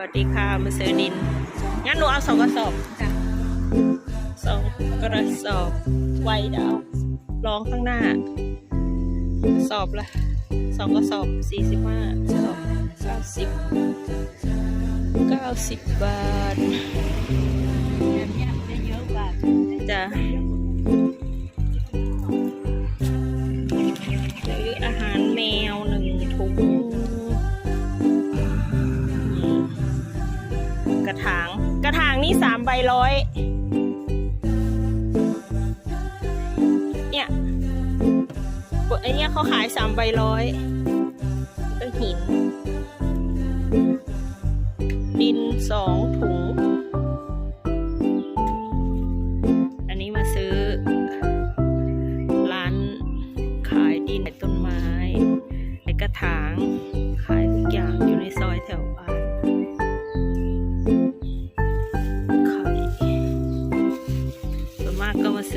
วัสดีค่ะมาซื้อดิน งั้นหนูเอาสองกระสอบค่ะสองกระสอบ ไว้เดาวรองข้างหน้า สอบละสองกระสอบสี่สิบห้าสอบเก้าสิบเก้าสิบบาทจ้ะ ถาง กระถางนี่สามใบร้อยเนี่ยไอเนี่ยเขาขายสามใบร้อยก็หิน ดินสองถุง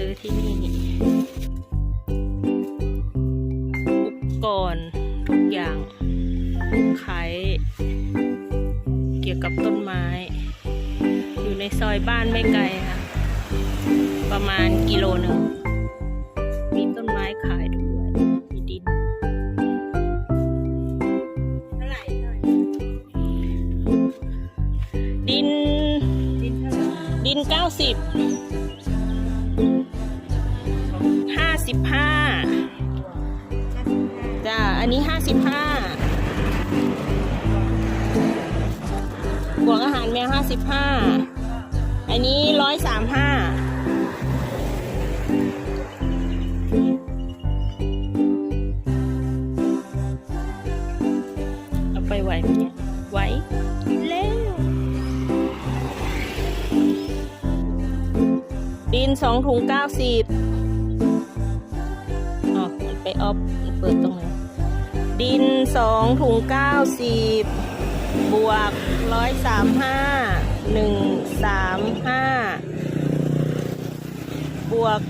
ื้อที่นี่ อุปกรณ์ทุกอย่างขายเกี่ยวกับต้นไม้ อยู่ในซอยบ้านไม่ไกลค่ะ ประมาณกิโลหนึ่ง มีต้นไม้ขายด้วย มีดินดิน ดินเก้าสิบ สิบห้าจ้า อันนี้ห้าสิบห้าบวกอาหารแมวห้าสิบห้าอันนี้ร้อยสามห้าเอาไปไหวไหมเนี่ยไหวเร็วดินสองถุงเก้าสิบ อออฟเปิดตรงไหนดินสองถุงเก้าสิบบวกร้อยสามห้าหนึ่งสามห้าบวก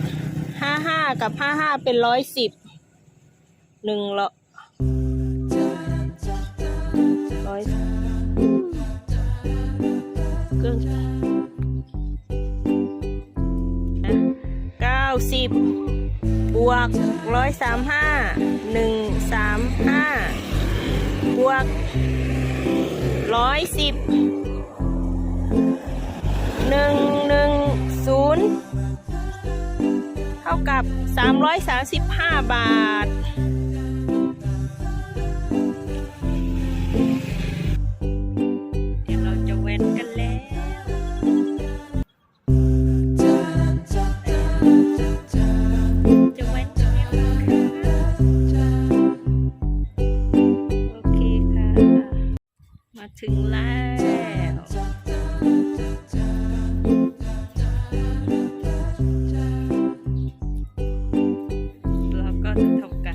ห้าห้ากับห้าห้าเป็นร้อยสิบหนึ่งละร้อยเครื่องเก้าสิบ บวกร้อยสามห้าหนึ่งสามห้าบวกร้อยสิบหนึ่งหนึ่งศูนย์เท่ากับสามร้อยสามสิบห้าบาท ถึงแล้วแล้วก็จะทำการ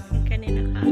ipon kanina ka.